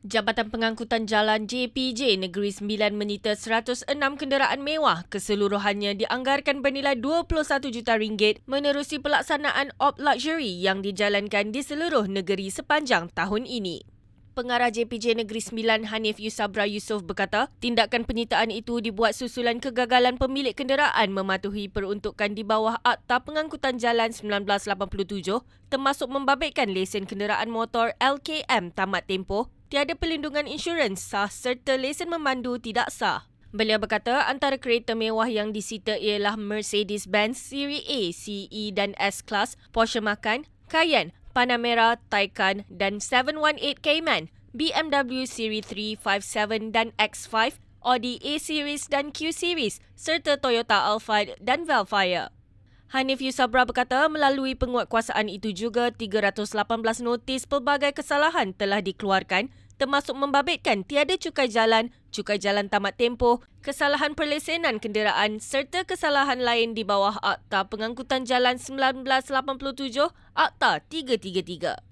Jabatan Pengangkutan Jalan JPJ Negeri Sembilan menyita 106 kenderaan mewah keseluruhannya dianggarkan bernilai 21 juta ringgit menerusi pelaksanaan Op Luxury yang dijalankan di seluruh negeri sepanjang tahun ini. Pengarah JPJ Negeri Sembilan Hanif Yusabra Yusof berkata, tindakan penyitaan itu dibuat susulan kegagalan pemilik kenderaan mematuhi peruntukan di bawah Akta Pengangkutan Jalan 1987 termasuk membabitkan lesen kenderaan motor LKM tamat tempoh tiada pelindungan insurans sah serta lesen memandu tidak sah. Beliau berkata antara kereta mewah yang disita ialah Mercedes-Benz Seri A, CE dan S-Class, Porsche Macan, Cayenne, Panamera, Taycan dan 718 Cayman, BMW Seri 357 dan X5, Audi A-Series dan Q-Series serta Toyota Alphard dan Velfire. Hanif Yusabra berkata melalui penguatkuasaan itu juga 318 notis pelbagai kesalahan telah dikeluarkan termasuk membabitkan tiada cukai jalan, cukai jalan tamat tempoh, kesalahan perlesenan kenderaan serta kesalahan lain di bawah Akta Pengangkutan Jalan 1987, Akta 333.